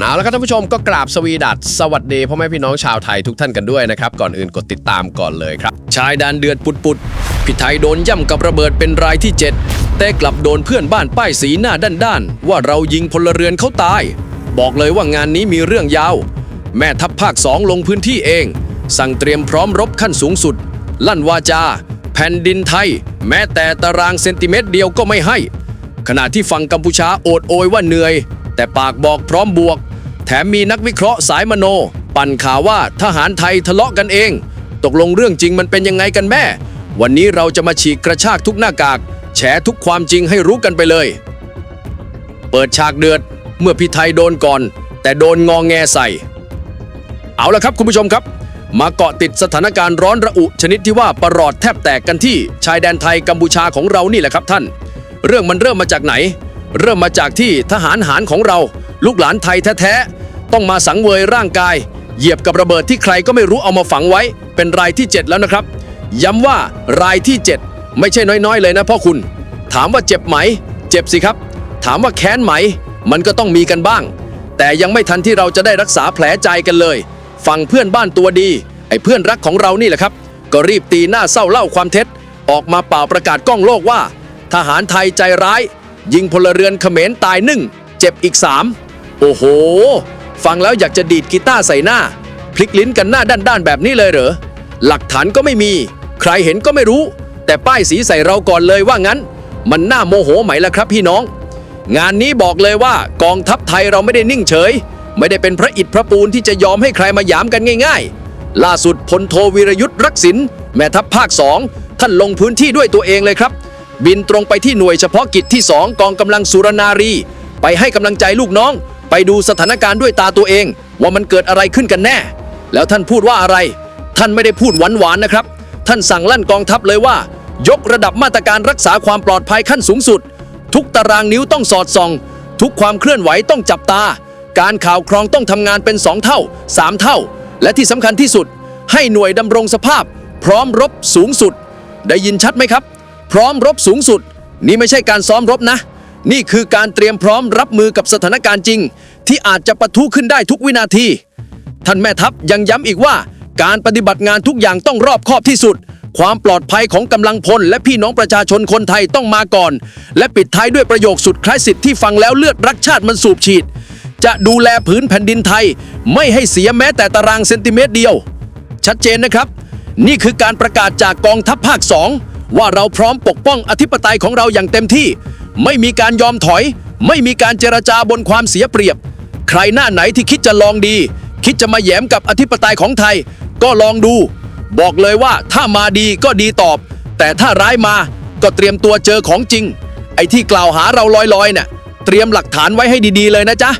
เอาละครับท่านผู้ชมก็กราบสวีดัสสวัสดีพ่อแม่พี่น้องชาวไทยทุกท่านกันด้วยนะครับก่อนอื่นกดติดตามก่อนเลยครับ ชายแดนเดือดปุดปุดๆพี่ไทยโดนย่ำกับระเบิดเป็นรายที่ 7 แต่กลับโดนเพื่อนบ้านป้ายสีหน้าด้านๆว่าเรายิงพลเรือนเขาตาย บอกเลยว่างานนี้มีเรื่องยาว แม่ทัพภาคสองลงพื้นที่เอง สั่งเตรียมพร้อมรบขั้นสูงสุด ลั่นวาจา แผ่นดินไทย แม้แต่ตารางเซนติเมตรเดียวก็ไม่ให้ ขณะที่ฝั่งกัมพูชาโอดโอยว่าเหนื่อย แต่ปากบอกพร้อมบวก ถมมีนักวิเคราะห์สายมโน ปั่นข่าวว่าทหารไทยทะเลาะกันเอง ตกลงเรื่องจริงมันเป็นยังไงกันแม่ วันนี้เราจะมาฉีกกระชากทุกหน้ากาก แฉทุกความจริงให้รู้กันไปเลย เปิดฉากเดือด เมื่อพี่ไทยโดนก่อน แต่โดนงองแงใส่ เอาละครับคุณผู้ชมครับ มาเกาะติดสถานการณ์ร้อนระอุชนิดที่ว่าประหลอดแทบแตกกันที่ชายแดนไทยกัมพูชาของเรานี่แหละครับท่าน เรื่องมันเริ่มมาจากไหน เริ่มมาจากที่ทหารหารของเรา ลูกหลานไทยแท้ๆ ต้องมาสังเวยร่างกาย เหยียบกับระเบิดที่ใครก็ไม่รู้เอามาฝังไว้ เป็นรายที่ 7 แล้วนะครับ ย้ำว่ารายที่ 7 ไม่ใช่น้อยๆ เลยนะพ่อคุณ ถามว่าเจ็บไหม เจ็บสิครับ ถามว่าแค้นไหม มันก็ต้องมีกันบ้าง แต่ยังไม่ทันที่เราจะได้รักษาแผลใจกันเลยฟังเพื่อนบ้านตัวดี ไอ้เพื่อนรักของเรานี่แหละครับ ก็รีบตีหน้าเศร้าเล่าความเท็จ ออกมาเป่าประกาศกล้องโลกว่า ทหารไทยใจร้าย ยิงพลเรือนเขมรตายหนึ่งเจ็บอีกสามโอ้โห ฟังแล้วอยากจะดีดกีตาร์ใส่หน้า พลิกลิ้นกันหน้าด้านๆแบบนี้เลยเหรอ หลักฐานก็ไม่มี ใครเห็นก็ไม่รู้ แต่ป้ายสีใส่เราก่อนเลยว่างั้น มันน่าโมโหไหมล่ะครับพี่น้อง งานนี้บอกเลยว่ากองทัพไทยเราไม่ได้นิ่งเฉย ไม่ได้เป็นพระอิฐพระปูนที่จะยอมให้ใครมาหยามกันง่าย ๆ ล่าสุดพลโทวีรยุทธ์รักษินแม่ทัพภาคสองท่านลงพื้นที่ด้วยตัวเองเลยครับ บินตรงไปที่หน่วยเฉพาะกิจที่ 2 กองกำลังสุรนารี ไปให้กำลังใจลูกน้อง ไปดูสถานการณ์ด้วยตาตัวเอง ว่ามันเกิดอะไรขึ้นกันแน่ แล้วท่านพูดว่าอะไร ท่านไม่ได้พูดหวานๆนะครับ ท่านสั่งลั่นกองทัพเลยว่า ยกระดับมาตรการรักษาความปลอดภัยขั้นสูงสุด ทุกตารางนิ้วต้องสอดส่อง ทุกความเคลื่อนไหวต้องจับตา การข่าวครองต้องทำงานเป็น2เท่า3เท่า และที่สำคัญที่สุด ให้หน่วยดำรงสภาพ พร้อมรบสูงสุด ได้ยินชัดไหมครับ พร้อมรบสูงสุด นี่ไม่ใช่การซ้อมรบนะ นี่คือการเตรียมพร้อมรับมือกับสถานการณ์จริง ที่อาจจะปะทุขึ้นได้ทุกวินาที ท่านแม่ทัพยังย้ำอีกว่า การปฏิบัติงานทุกอย่างต้องรอบคอบที่สุด ความปลอดภัยของกำลังพล และพี่น้องประชาชนคนไทยต้องมาก่อน และปิดท้ายด้วยประโยคสุดคล้ายสิทธิ์ที่ฟังแล้วเลือดรักชาติมันสูบฉีด จะดูแลผืนแผ่นดินไทย ไม่ให้เสียแม้แต่ตารางเซนติเมตรเดียว ชัดเจนนะครับ นี่คือการประกาศจากกองทัพภาคสอง ว่าเราพร้อมปกป้องอธิปไตยของเราอย่างเต็มที่ ไม่มีการยอมถอย ไม่มีการเจรจาบนความเสียเปรียบ ใครหน้าไหนที่คิดจะลองดี คิดจะมาแหยมกับอธิปไตยของไทย ก็ลองดู บอกเลยว่าถ้ามาดีก็ดีตอบ แต่ถ้าร้ายมาก็เตรียมตัวเจอของจริง ไอ้ที่กล่าวหาเราลอยๆเนี่ยเตรียมหลักฐานไว้ให้ดีๆเลยนะจ๊ะ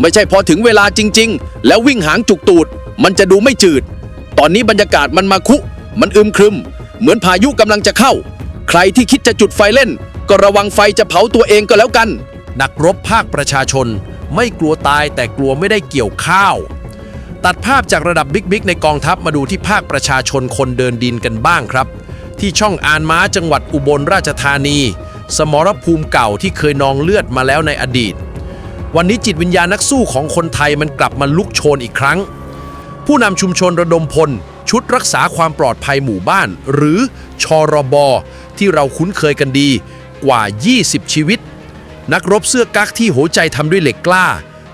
ไม่ใช่พอถึงเวลาจริง ๆ แล้ววิ่งหางจุกตูด มันจะดูไม่จืด ตอนนี้บรรยากาศมันมาคุ มันอึมครึม เหมือนพายุกำลังจะเข้า ใครที่คิดจะจุดไฟเล่น ก็ระวังไฟจะเผาตัวเองก็แล้วกัน นักรบภาคประชาชน ไม่กลัวตายแต่กลัวไม่ได้เกี่ยวข้าว ตัดภาพจากระดับบิ๊กๆในกองทัพมาดูที่ภาคประชาชนคนเดินดินกันบ้างครับ ที่ช่องอานม้าจังหวัดอุบลราชธานี สมรภูมิเก่าที่เคยนองเลือดมาแล้วในอดีต วันนี้จิตวิญญาณนักสู้ของคนไทยมันกลับมาลุกโชนอีกครั้ง ผู้นำชุมชนระดมพล ชุดรักษาความปลอดภัยหมู่บ้าน หรือชอรบที่เราคุ้นเคยกันดีกว่า 20 ชีวิต นักรบเสื้อกั๊กที่หัวใจทำด้วยเหล็กกล้า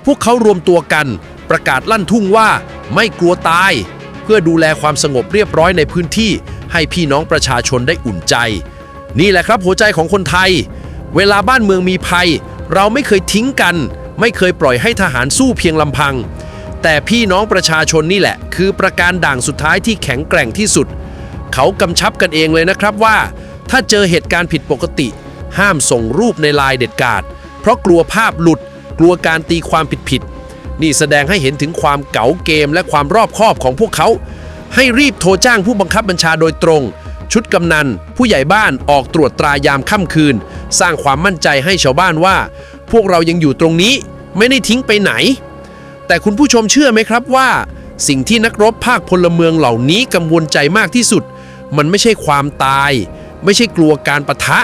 พวกเขารวมตัวกัน ประกาศลั่นทุ่งว่าไม่กลัวตาย เพื่อดูแลความสงบเรียบร้อยในพื้นที่ ให้พี่น้องประชาชนได้อุ่นใจ นี่แหละครับหัวใจของคนไทย เวลาบ้านเมืองมีภัย เราไม่เคยทิ้งกัน ไม่เคยปล่อยให้ทหารสู้เพียงลำพัง แต่พี่น้องประชาชนนี่แหละ คือประการด่างสุดท้ายที่แข็งแกร่งที่สุด เขากำชับกันเองเลยนะครับว่า ถ้าเจอเหตุการณ์ผิดปกติ ห้ามส่งรูปในไลน์เด็ดขาด เพราะกลัวภาพหลุด กลัวการตีความผิดๆนี่แสดงให้เห็นถึงความเก๋าเกมและความรอบคอบของพวกเขา ให้รีบโทรจ้างผู้บังคับบัญชาโดยตรง ชุดกำนัน ผู้ใหญ่บ้านออกตรวจตรายามค่ำคืน สร้างความมั่นใจให้ชาวบ้านว่า พวกเรายังอยู่ตรงนี้ ไม่ได้ทิ้งไปไหน แต่คุณผู้ชมเชื่อไหมครับว่า สิ่งที่นักรบภาคพลเมืองเหล่านี้กังวลใจมากที่สุด มันไม่ใช่ความตาย ไม่ใช่กลัวการประทะ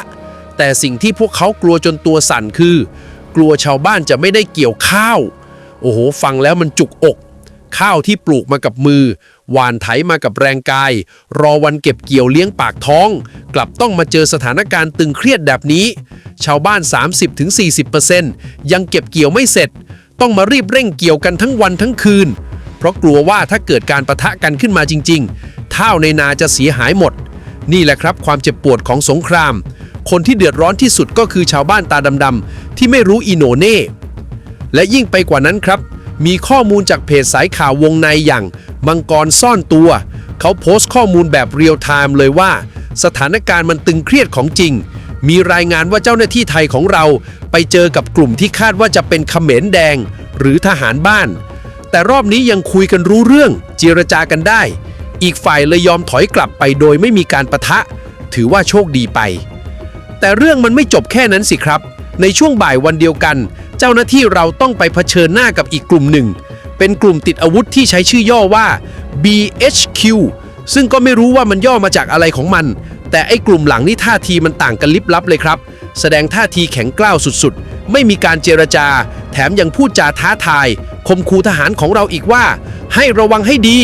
แต่สิ่งที่พวกเขากลัวจนตัวสั่นคือ กลัวชาวบ้านจะไม่ได้เกี่ยวข้าว โอ้โห ฟังแล้วมันจุกอก ข้าวที่ปลูกมากับมือ หวานไถมากับแรงกาย รอวันเก็บเกี่ยวเลี้ยงปากท้อง กลับต้องมาเจอสถานการณ์ตึงเครียดแบบนี้ ชาวบ้าน 30-40%ยังเก็บเกี่ยวไม่เสร็จ ต้องมารีบเร่งเกี่ยวกันทั้งวันทั้งคืน เพราะกลัวว่าถ้าเกิดการประทะกันขึ้นมาจริงๆข้าวในนาจะเสียหายหมด นี่แหละครับความเจ็บปวดของสงคราม คนที่เดือดร้อนที่สุดก็คือชาวบ้านตาดำๆที่ไม่รู้อีโนเน่และยิ่งไปกว่านั้นครับ มีข้อมูลจากเพจสายข่าววงในอย่าง มังกรซ่อนตัว เขาโพสต์ข้อมูลแบบเรียลไทม์เลยว่า สถานการณ์มันตึงเครียดของจริง มีรายงานว่าเจ้าหน้าที่ไทยของเราไปเจอกับกลุ่มที่คาดว่าจะเป็นเขมรแดง หรือทหารบ้าน แต่รอบนี้ยังคุยกันรู้เรื่องเจรจากันได้ อีกฝ่ายเลยยอมถอยกลับไปโดยไม่มีการประทะ ถือว่าโชคดีไป แต่เรื่องมันไม่จบแค่นั้นสิครับ ในช่วงบ่ายวันเดียวกัน เจ้าหน้าที่เราต้องไปเผชิญหน้ากับอีกกลุ่มหนึ่ง เป็นกลุ่มติดอาวุธที่ใช้ชื่อย่อว่า BHQ ซึ่งก็ไม่รู้ว่ามันย่อมาจากอะไรของมัน แต่ไอ้กลุ่มหลังนี่ท่าทีมันต่างกันลิบลับเลยครับ แสดงท่าทีแข็งกร้าวสุดๆ ไม่มีการเจรจา แถมยังพูดจาท้าทายคมคูทหารของเราอีกว่า ให้ระวังให้ดี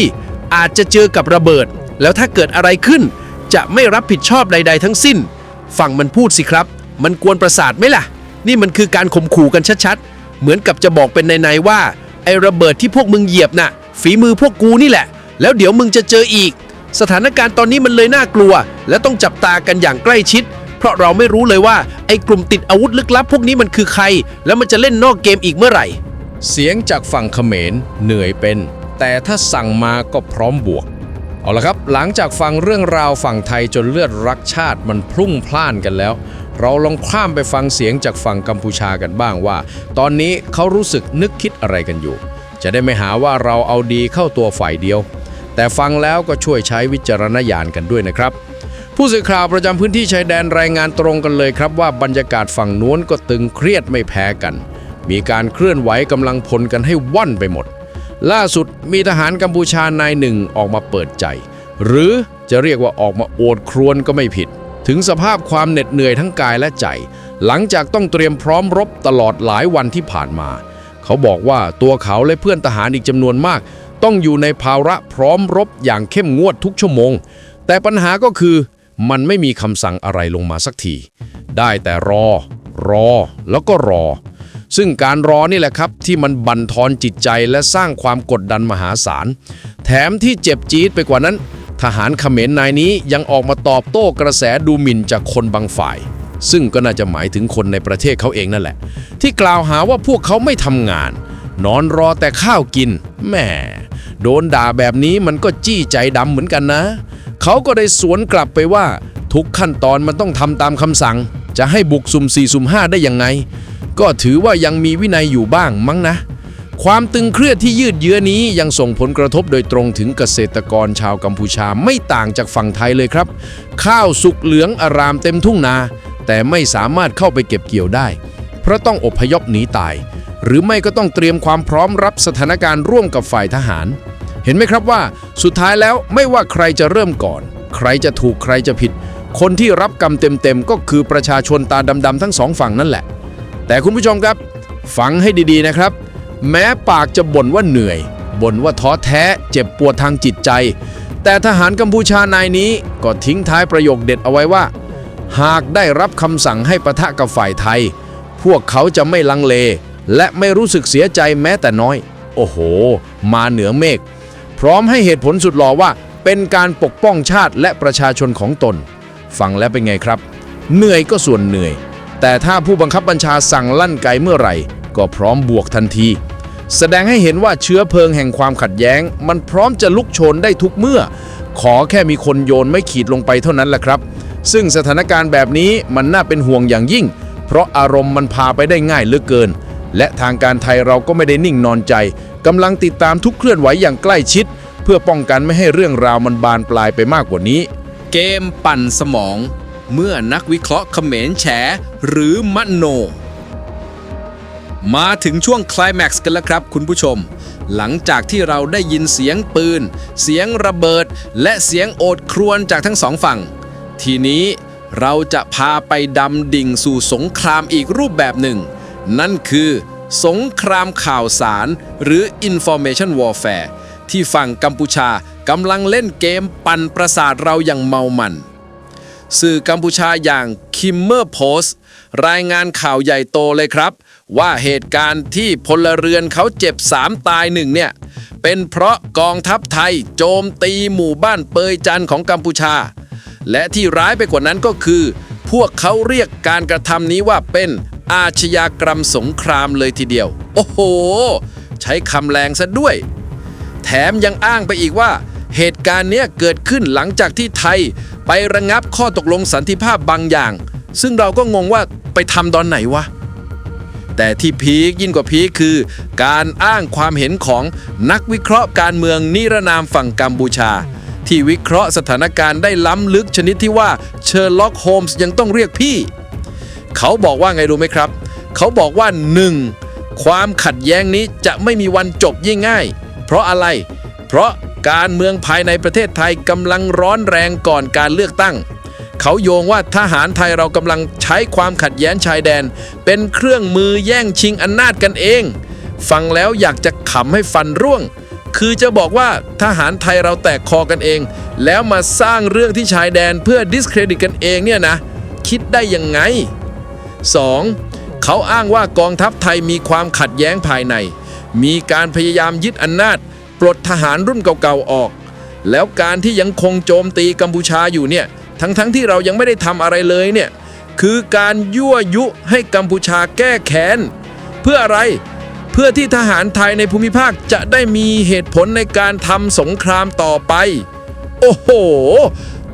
อาจจะเจอกับระเบิด แล้วถ้าเกิดอะไรขึ้น จะไม่รับผิดชอบใด ๆ ทั้งสิ้นฟังมันพูดสิครับ มันกวนประสาทไหมล่ะ นี่มันคือการข่มขู่กันชัดๆ เหมือนกับจะบอกเป็นในๆว่าไอ้ระเบิดที่พวกมึงเหยียบน่ะฝีมือพวกกูนี่แหละ แล้วเดี๋ยวมึงจะเจออีก สถานการณ์ตอนนี้มันเลยน่ากลัว และต้องจับตากันอย่างใกล้ชิด เพราะเราไม่รู้เลยว่าไอ้กลุ่มติดอาวุธลึกลับพวกนี้มันคือใคร แล้วมันจะเล่นนอกเกมอีกเมื่อไหร่ เสียงจากฝั่งเขมรเหนื่อยเป็น แต่ถ้าสั่งมาก็พร้อมบวก เอาละครับ หลังจากฟังเรื่องราวฝั่งไทยจนเลือดรักชาติมันพรุ่งพล่านกันแล้ว เราลองข้ามไปฟังเสียงจากฝั่งกัมพูชากันบ้างว่า ตอนนี้เขารู้สึกนึกคิดอะไรกันอยู่ จะได้ไม่หาว่าเราเอาดีเข้าตัวฝ่ายเดียว แต่ฟังแล้วก็ช่วยใช้วิจารณญาณกันด้วยนะครับ ผู้สื่อข่าวประจำพื้นที่ชายแดนรายงานตรงกันเลยครับว่าบรรยากาศฝั่งนู้นก็ตึงเครียดไม่แพ้กัน มีการเคลื่อนไหวกำลังพลกันให้ว่อนไปหมด ล่าสุดมีทหารกัมพูชานายหนึ่งออกมาเปิดใจ หรือจะเรียกว่าออกมาโอดครวญก็ไม่ผิด ถึงสภาพความเหน็ดเหนื่อยทั้งกายและใจ หลังจากต้องเตรียมพร้อมรบตลอดหลายวันที่ผ่านมา เขาบอกว่าตัวเขาและเพื่อนทหารอีกจำนวนมาก ต้องอยู่ในภาระพร้อมรบอย่างเข้มงวดทุกชั่วโมง แต่ปัญหาก็คือมันไม่มีคำสั่งอะไรลงมาสักที ได้แต่รอ รอ แล้วก็รอ ซึ่งการรอนี่แหละครับ ที่มันบั่นทอนจิตใจและสร้างความกดดันมหาศาล แถมที่เจ็บจี๊ดไปกว่านั้น ทหารเขมรนายนี้ยังออกมาตอบโต้กระแสดูหมิ่นจากคนบางฝ่าย ซึ่งก็น่าจะหมายถึงคนในประเทศเขาเองนั่นแหละ ที่กล่าวหาว่าพวกเขาไม่ทำงาน นอนรอแต่ข้าวกินแหม โดนด่าแบบนี้มันก็จี้ใจดำเหมือนกันนะ เขาก็ได้สวนกลับไปว่า ทุกขั้นตอนมันต้องทำตามคำสั่ง จะให้บุกสุ่ม4สุ่ม5ได้ยังไง ก็ถือว่ายังมีวินัยอยู่บ้างมั้งนะ ความตึงเครียดที่ยืดเยื้อนี้ยังส่งผลกระทบโดยตรงถึงเกษตรกรชาวกัมพูชาไม่ต่างจากฝั่งไทยเลยครับ ข้าวสุกเหลืองอารามเต็มทุ่งนา แต่ไม่สามารถเข้าไปเก็บเกี่ยวได้ เพราะต้องอพยพหนีตาย หรือไม่ก็ต้องเตรียมความพร้อมรับสถานการณ์ร่วมกับฝ่ายทหาร เห็นไหมครับว่าสุดท้ายแล้วไม่ว่าใครจะเริ่มก่อน ใครจะถูกใครจะผิด คนที่รับกรรมเต็มๆ ก็คือประชาชนตาดำๆทั้งสองฝั่งนั่นแหละ แต่คุณผู้ชมครับ ฟังให้ดีๆนะครับ แม้ปากจะบ่นว่าเหนื่อยบ่นว่าท้อแท้เจ็บปวดทางจิตใจ แต่ทหารกัมพูชานายนี้ก็ทิ้งท้ายประโยคเด็ดเอาไว้ว่า หากได้รับคำสั่งให้ประทะกับฝ่ายไทย พวกเขาจะไม่ลังเล และไม่รู้สึกเสียใจแม้แต่น้อย โอ้โห มาเหนือเมฆ พร้อมให้เหตุผลสุดหล่อว่า เป็นการปกป้องชาติและประชาชนของตน ฟังแล้วเป็นไงครับ เหนื่อยก็ส่วนเหนื่อย แต่ถ้าผู้บังคับบัญชาสั่งลั่นไกเมื่อไหร่ ก็พร้อมบวกทันที แสดงให้เห็นว่าเชื้อเพลิงแห่งความขัดแย้ง มันพร้อมจะลุกโชนได้ทุกเมื่อ ขอแค่มีคนโยนไม่ขีดลงไปเท่านั้นแหละครับ ซึ่งสถานการณ์แบบนี้มันน่าเป็นห่วงอย่างยิ่ง เพราะอารมณ์มันพาไปได้ง่ายเหลือเกิน และทางการไทยเราก็ไม่ได้นิ่งนอนใจ กำลังติดตามทุกเคลื่อนไหวอย่างใกล้ชิด เพื่อป้องกันไม่ให้เรื่องราวมันบานปลายไปมากกว่านี้ เกมปั่นสมอง เมื่อนักวิเคราะห์เขมรแฉหรือมโน มาถึงช่วงคลายแม็กซ์กันแล้วครับคุณผู้ชม หลังจากที่เราได้ยินเสียงปืน เสียงระเบิด และเสียงโอดครวญจากทั้งสองฝั่ง ทีนี้เราจะพาไปดำดิ่งสู่สงครามอีกรูปแบบหนึ่ง นั่นคือ สงครามข่าวสารหรือ Information Warfare ที่ฝั่งกัมพูชากำลังเล่นเกมปั่นประสาทเราอย่างเมามัน สื่อกัมพูชาอย่าง Kimmer Post รายงานข่าวใหญ่โตเลยครับ ว่าเหตุการณ์ที่พลเรือนเขาเจ็บ3ตายหนึ่งเนี่ย เป็นเพราะกองทัพไทยโจมตีหมู่บ้านเปยจันของกัมพูชา และที่ร้ายไปกว่านั้นก็คือ พวกเขาเรียกการกระทำนี้ว่าเป็น อาชญากรรมสงครามเลยทีเดียว โอ้โห ใช้คำแรงซะด้วย แถมยังอ้างไปอีกว่า เหตุการณ์เนี้ยเกิดขึ้นหลังจากที่ไทย ไประงับข้อตกลงสันติภาพบางอย่าง ซึ่งเราก็งงว่าไปทำตอนไหนวะแต่ที่พีคยิ่งกว่าพีคคือ การอ้างความเห็นของนักวิเคราะห์การเมืองนิรนามฝั่งกัมพูชา ที่วิเคราะห์สถานการณ์ได้ล้ำลึกชนิดที่ว่าเชอร์ล็อกโฮมส์ยังต้องเรียกพี่ เขาบอกว่าไงรู้ไหมครับ เขาบอกว่า 1. ความขัดแย้งนี้จะไม่มีวันจบง่ายๆเพราะอะไร เพราะการเมืองภายในประเทศไทยกำลังร้อนแรงก่อนการเลือกตั้ง เขาโยงว่าทหารไทยเรากำลังใช้ความขัดแย้งชายแดน เป็นเครื่องมือแย่งชิงอำนาจกันเอง ฟังแล้วอยากจะขำให้ฟันร่วง คือจะบอกว่าทหารไทยเราแตกคอกันเอง แล้วมาสร้างเรื่องที่ชายแดนเพื่อดิสเครดิตกันเองเนี่ยนะ คิดได้ยังไง 2. เขาอ้างว่ากองทัพไทยมีความขัดแย้งภายใน มีการพยายามยึดอำนาจ ปลดทหารรุ่นเก่าๆออก แล้วการที่ยังคงโจมตีกัมพูชาอยู่เนี่ย ทั้งๆทที่เรายังไม่ได้ทำอะไรเลยเนี่ย คือการยั่วยุให้กัมพูชาแก้แค้น เพื่ออะไร เพื่อที่ทหารไทยในภูมิภาคจะได้มีเหตุผลในการทำสงครามต่อไป โอ้โห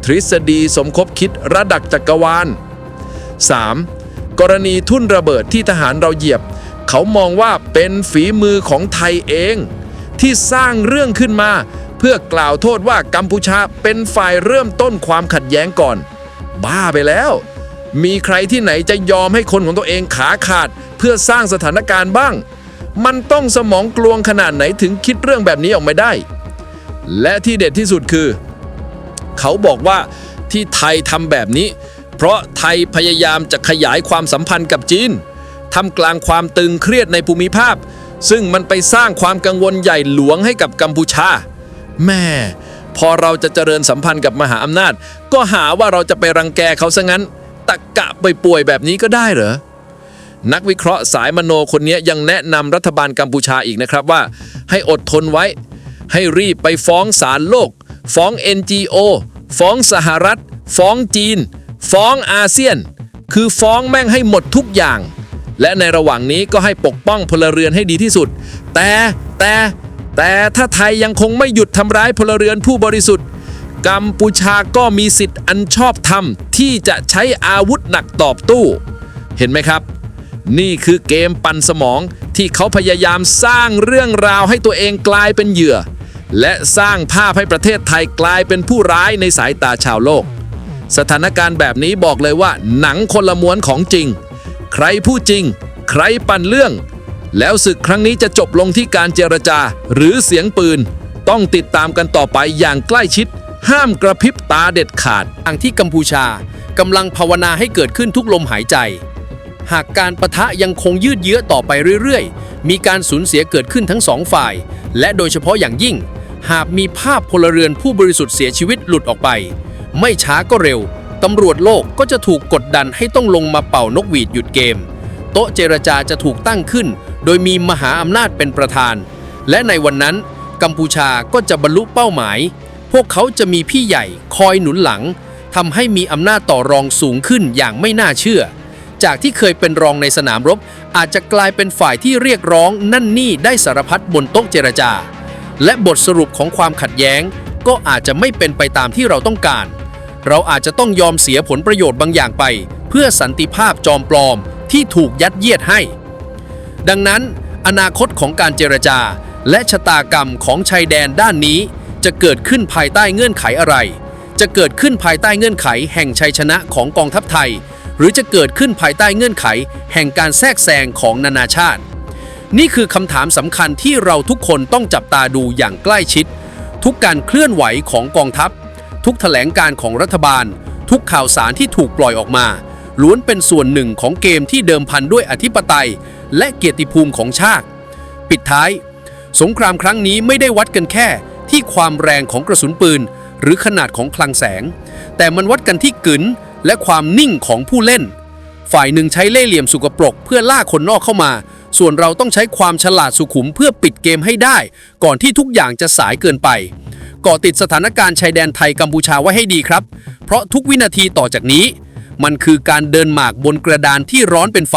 ทฤษฎีสมคบคิดระดับจักรวาล 3. กรณีทุ่นระเบิดที่ทหารเราเหยียบ เขามองว่าเป็นฝีมือของไทยเอง ที่สร้างเรื่องขึ้นมา เพื่อกล่าวโทษว่ากัมพูชาเป็นฝ่ายเริ่มต้นความขัดแย้งก่อน บ้าไปแล้ว มีใครที่ไหนจะยอมให้คนของตัวเองขาขาด เพื่อสร้างสถานการณ์บ้าง มันต้องสมองกลวงขนาดไหนถึงคิดเรื่องแบบนี้ออกมาได้ และที่เด็ดที่สุดคือ เขาบอกว่าที่ไทยทำแบบนี้ เพราะไทยพยายามจะขยายความสัมพันธ์กับจีนทำกลางความตึงเครียดในภูมิภาค ซึ่งมันไปสร้างความกังวลใหญ่หลวงให้กับกัมพูชา แม่ พอเราจะเจริญสัมพันธ์กับมหาอำนาจ ก็หาว่าเราจะไปรังแกเขาซะงั้นตะกะไปป่วยแบบนี้ก็ได้เหรอนักวิเคราะห์สายมโนคนนี้ยังแนะนำรัฐบาลกัมพูชาอีกนะครับว่า ให้อดทนไว้ ให้รีบไปฟ้องศาลโลก ฟ้อง NGO ฟ้องสหรัฐ ฟ้องจีน ฟ้องอาเซียน คือฟ้องแม่งให้หมดทุกอย่าง และในระหว่างนี้ก็ให้ปกป้องพลเรือนให้ดีที่สุด แต่แต่แต่ถ้าไทยยังคงไม่หยุดทำร้ายพลเรือนผู้บริสุทธิ์ กัมพูชาก็มีสิทธิ์อันชอบธรรมที่จะใช้อาวุธหนักตอบโต้เห็นไหมครับ นี่คือเกมปั่นสมองที่เขาพยายามสร้างเรื่องราวให้ตัวเองกลายเป็นเหยื่อ และสร้างภาพให้ประเทศไทยกลายเป็นผู้ร้ายในสายตาชาวโลก สถานการณ์แบบนี้บอกเลยว่า หนังคนละม้วนของจริง ใครพูดจริง ใครปั่นเรื่อง แล้วศึกครั้งนี้จะจบลงที่การเจรจา หรือเสียงปืน ต้องติดตามกันต่อไปอย่างใกล้ชิด ห้ามกระพริบตาเด็ดขาดทางที่กัมพูชากำลังภาวนาให้เกิดขึ้นทุกลมหายใจ หากการประทะยังคงยืดเยื้อต่อไปเรื่อยๆ มีการสูญเสียเกิดขึ้นทั้งสองฝ่าย และโดยเฉพาะอย่างยิ่ง หากมีภาพพลเรือนผู้บริสุทธิ์เสียชีวิตหลุดออกไป ไม่ช้าก็เร็ว ตำรวจโลกก็จะถูกกดดันให้ต้องลงมาเป่านกหวีดหยุดเกม โต๊ะเจรจาจะถูกตั้งขึ้น โดยมีมหาอำนาจเป็นประธาน และในวันนั้น กัมพูชาก็จะบรรลุเป้าหมาย พวกเขาจะมีพี่ใหญ่คอยหนุนหลังทำให้มีอำนาจต่อรองสูงขึ้นอย่างไม่น่าเชื่อ จากที่เคยเป็นรองในสนามรบ อาจจะกลายเป็นฝ่ายที่เรียกร้องนั่นนี่ได้สารพัดบนโต๊ะเจรจา และบทสรุปของความขัดแย้ง ก็อาจจะไม่เป็นไปตามที่เราต้องการ เราอาจจะต้องยอมเสียผลประโยชน์บางอย่างไป เพื่อสันติภาพจอมปลอมที่ถูกยัดเยียดให้ ดังนั้น อนาคตของการเจรจา และชะตากรรมของชายแดนด้านนี้ จะเกิดขึ้นภายใต้เงื่อนไขอะไร จะเกิดขึ้นภายใต้เงื่อนไขแห่งชัยชนะของกองทัพไทย หรือจะเกิดขึ้นภายใต้เงื่อนไข แห่งการแทรกแซงของนานาชาติ นี่คือคำถามสำคัญที่เราทุกคนต้องจับตาดูอย่างใกล้ชิด ทุกการเคลื่อนไหวของกองทัพ ทุกแถลงการของรัฐบาล ทุกข่าวสารที่ถูกปล่อยออกมา ล้วนเป็นส่วนหนึ่งของเกมที่เดิมพันด้วยอธิปไตย และเกียรติภูมิของชาติ ปิดท้าย สงครามครั้งนี้ไม่ได้วัดกันแค่ ที่ความแรงของกระสุนปืน หรือขนาดของคลังแสง แต่มันวัดกันที่กึนและความนิ่งของผู้เล่น ฝ่ายหนึ่งใช้เล่ห์เหลี่ยมสุกปรกเพื่อล่าคนนอกเข้ามาส่วนเราต้องใช้ความฉลาดสุขุมเพื่อปิดเกมให้ได้ ก่อนที่ทุกอย่างจะสายเกินไป เกาะติดสถานการณ์ชายแดนไทยกัมพูชาไว้ให้ดีครับ เพราะทุกวินาทีต่อจากนี้ มันคือการเดินหมากบนกระดานที่ร้อนเป็นไฟ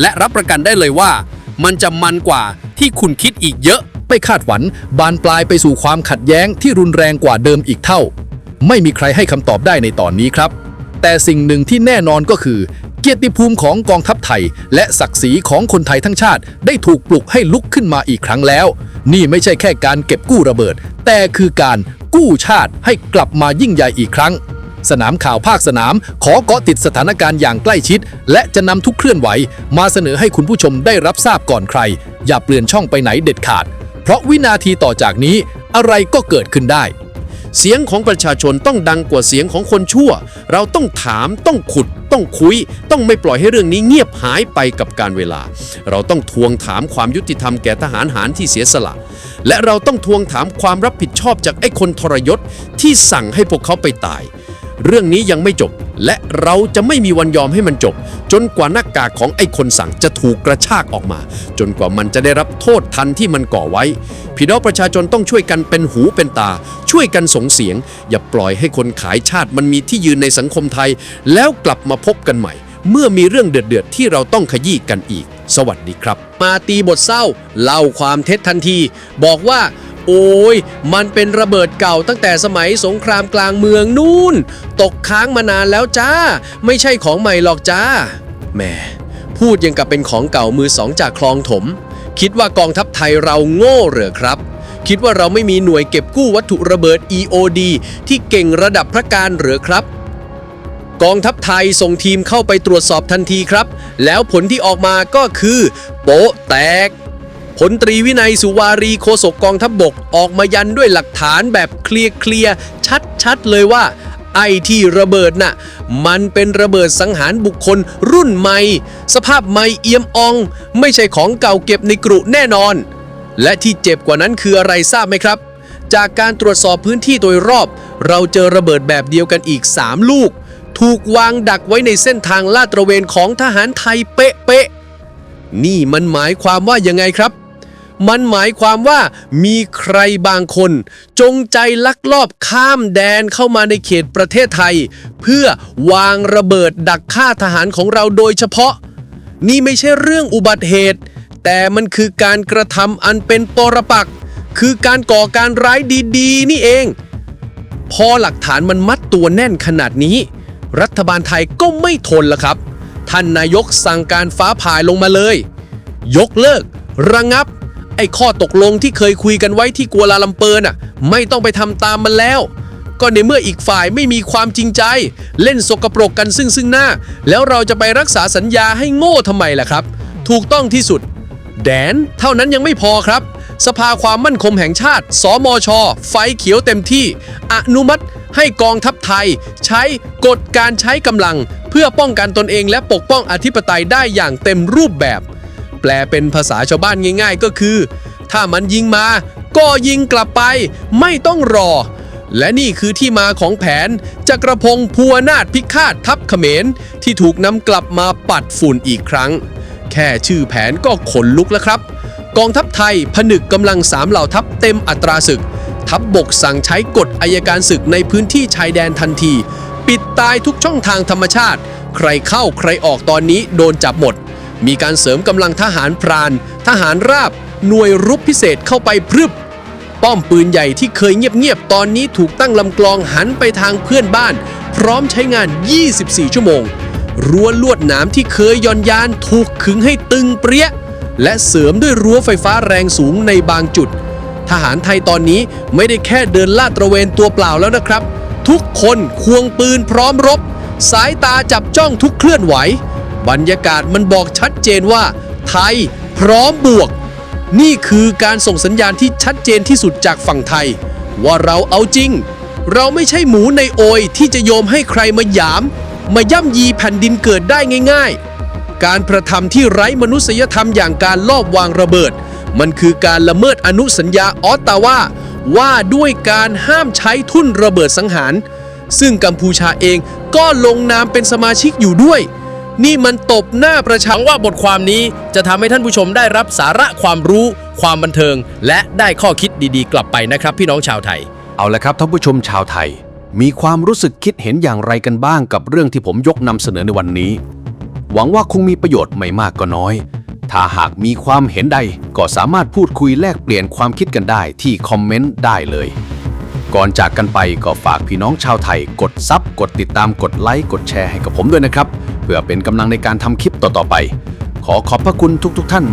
และรับประกันได้เลยว่า มันจะมันกว่าที่คุณคิดอีกเยอะ ไม่คาดหวังบานปลายไปสู่ความขัดแย้งที่รุนแรงกว่าเดิมอีกเท่า ไม่มีใครให้คำตอบได้ในตอนนี้ครับ แต่สิ่งหนึ่งที่แน่นอนก็คือ เกียรติภูมิของกองทัพไทย และศักดิ์ศรีของคนไทยทั้งชาติ ได้ถูกปลุกให้ลุกขึ้นมาอีกครั้งแล้ว นี่ไม่ใช่แค่การเก็บกู้ระเบิด แต่คือการกู้ชาติให้กลับมายิ่งใหญ่อีกครั้ง สนามข่าวภาคสนาม ขอเกาะติดสถานการณ์อย่างใกล้ชิด และจะนำทุกเคลื่อนไหว มาเสนอให้คุณผู้ชมได้รับทราบก่อนใคร อย่าเปลี่ยนช่องไปไหนเด็ดขาด เพราะวินาทีต่อจากนี้อะไรก็เกิดขึ้นได้ เสียงของประชาชนต้องดังกว่าเสียงของคนชั่ว เราต้องถามต้องขุด ต้องคุย ต้องไม่ปล่อยให้เรื่องนี้เงียบหายไปกับการเวลา เราต้องทวงถามความยุติธรรมแก่ทหารหารที่เสียสละ และเราต้องทวงถามความรับผิดชอบจากไอ้คนทรยศที่สั่งให้พวกเขาไปตาย เรื่องนี้ยังไม่จบ และเราจะไม่มีวันยอมให้มันจบ จนกว่าหน้ากากของไอ้คนสั่งจะถูกกระชากออกมา จนกว่ามันจะได้รับโทษทันที่มันก่อไว้ พี่น้องประชาชนต้องช่วยกันเป็นหูเป็นตา ช่วยกันส่งเสียง อย่าปล่อยให้คนขายชาติมันมีที่ยืนในสังคมไทย แล้วกลับมาพบกันใหม่ เมื่อมีเรื่องเดือดๆที่เราต้องขยี้กันอีก สวัสดีครับ มาตีบทเศร้าเล่าความเท็จทันที บอกว่า โอ้ย มันเป็นระเบิดเก่าตั้งแต่สมัยสงครามกลางเมืองนู่น ตกค้างมานานแล้วจ้า ไม่ใช่ของใหม่หรอกจ้า แหม พูดยังกับเป็นของเก่ามือสองจากคลองถม คิดว่ากองทัพไทยเราโง่เหรอครับ คิดว่าเราไม่มีหน่วยเก็บกู้วัตถุระเบิด EOD ที่เก่งระดับพระการเหรือครับกองทัพไทยส่งทีมเข้าไปตรวจสอบทันทีครับ แล้วผลที่ออกมาก็คือ โป๊ะแตก พลตรีวินัยสุวารีโฆษกกองทัพบบกออกมายันด้วยหลักฐานแบบเคลียร์เคลียร์ชัดๆเลยว่าไอที่ระเบิดน่ะ มันเป็นระเบิดสังหารบุคคลรุ่นใหม่ สภาพใหม่เอี่ยมออง ไม่ใช่ของเก่าเก็บในกรุแน่นอน และที่เจ็บกว่านั้นคืออะไรทราบไหมครับ จากการตรวจสอบพื้นที่โดยรอบ เราเจอระเบิดแบบเดียวกันอีก 3 ลูก ถูกวางดักไว้ในเส้นทางลาดตระเวนของทหารไทยเป๊ะๆนี่มันหมายความว่ายังไงครับ มันหมายความว่ามีใครบางคน จงใจลักลอบข้ามแดนเข้ามาในเขตประเทศไทย เพื่อวางระเบิดดักฆ่าทหารของเราโดยเฉพาะ นี่ไม่ใช่เรื่องอุบัติเหตุ แต่มันคือการกระทำอันเป็นปรปักษ์คือการก่อการร้ายดีๆ นี่เอง พอหลักฐานมันมัดตัวแน่นขนาดนี้ รัฐบาลไทยก็ไม่ทนละครับ ท่านนายกสั่งการฟ้าผ่าลงมาเลย ยกเลิก ระงับ ไอ้ข้อตกลงที่เคยคุยกันไว้ที่กัวลาลัมเปอร์น่ะ ไม่ต้องไปทำตามมันแล้ว ก็ในเมื่ออีกฝ่ายไม่มีความจริงใจ เล่นสกปรกกันซึ่งซึ่งหน้า แล้วเราจะไปรักษาสัญญาให้โง่ทำไมล่ะครับ ถูกต้องที่สุด แดน เท่านั้นยังไม่พอครับ สภาความมั่นคงแห่งชาติ สมช ไฟเขียวเต็มที่ อนุมัติให้กองทัพไทย ใช้กฎการใช้กำลัง เพื่อป้องกันตนเองและปกป้องอธิปไตยได้อย่างเต็มรูปแบบ ลเป็นภาษาชาวบ้านง่าย ๆ ก็คือ ถ้ามันยิงมา ก็ยิงกลับไป ไม่ต้องรอ และนี่คือที่มาของแผนจักรพงศ์พัวนาถพิฆาตทัพเขมร ที่ถูกนำกลับมาปัดฝุ่นอีกครั้ง แค่ชื่อแผนก็ขนลุกแล้วครับ กองทัพไทยผนึกกำลังสามเหล่าทัพเต็มอัตราศึก ทัพบบกสั่งใช้กฎอายการศึกในพื้นที่ชายแดนทันที ปิดตายทุกช่องทางธรรมชาติ ใครเข้าใครออกตอนนี้โดนจับหมด มีการเสริมกำลังทหารพราน ทหารราบ หน่วยรุกพิเศษเข้าไปพรึบ ป้อมปืนใหญ่ที่เคยเงียบๆ ตอนนี้ถูกตั้งลำกลองหันไปทางเพื่อนบ้าน พร้อมใช้งาน 24 ชั่วโมง รั้วลวดหนามที่เคยย่อนยานถูกขึงให้ตึงเปรี้ย และเสริมด้วยรั้วไฟฟ้าแรงสูงในบางจุด ทหารไทยตอนนี้ไม่ได้แค่เดินลาดตระเวนตัวเปล่าแล้วนะครับ ทุกคนควงปืนพร้อมรบ สายตาจับจ้องทุกเคลื่อนไหว บรรยากาศมันบอกชัดเจนว่า ไทยพร้อมบวก นี่คือการส่งสัญญาณที่ชัดเจนที่สุดจากฝั่งไทย ว่าเราเอาจริง เราไม่ใช่หมูในโอยที่จะโยมให้ใครมาหยาม มาย่ำยีแผ่นดินเกิดได้ง่าย ๆ การกระทำที่ไร้มนุษยธรรมอย่างการลอบวางระเบิด มันคือการละเมิดอนุสัญญาออตตาวาว่าด้วยการห้ามใช้ทุ่นระเบิดสังหาร ซึ่งกัมพูชาเองก็ลงนามเป็นสมาชิกอยู่ด้วย นี่มันตบหน้าประชังว่าบทความนี้จะทำให้ท่านผู้ชมได้รับสาระความรู้ ความบันเทิง และได้ข้อคิดดีๆ กลับไปนะครับ พี่น้องชาวไทย เอาละครับท่านผู้ชมชาวไทย มีความรู้สึกคิดเห็นอย่างไรกันบ้างกับเรื่องที่ผมยกนำเสนอในวันนี้ หวังว่าคงมีประโยชน์ไม่มากก็น้อย ถ้าหากมีความเห็นใดก็สามารถพูดคุยแลกเปลี่ยนความคิดกันได้ที่คอมเมนต์ได้เลย ก่อนจากกันไปก็ฝากพี่น้องชาวไทย กดซับกดติดตามกดไลค์กดแชร์ให้กับผมด้วยนะครับ เพื่อเป็นกำลังในการทำคลิปต่อๆไป ขอขอบพระคุณทุกๆท่าน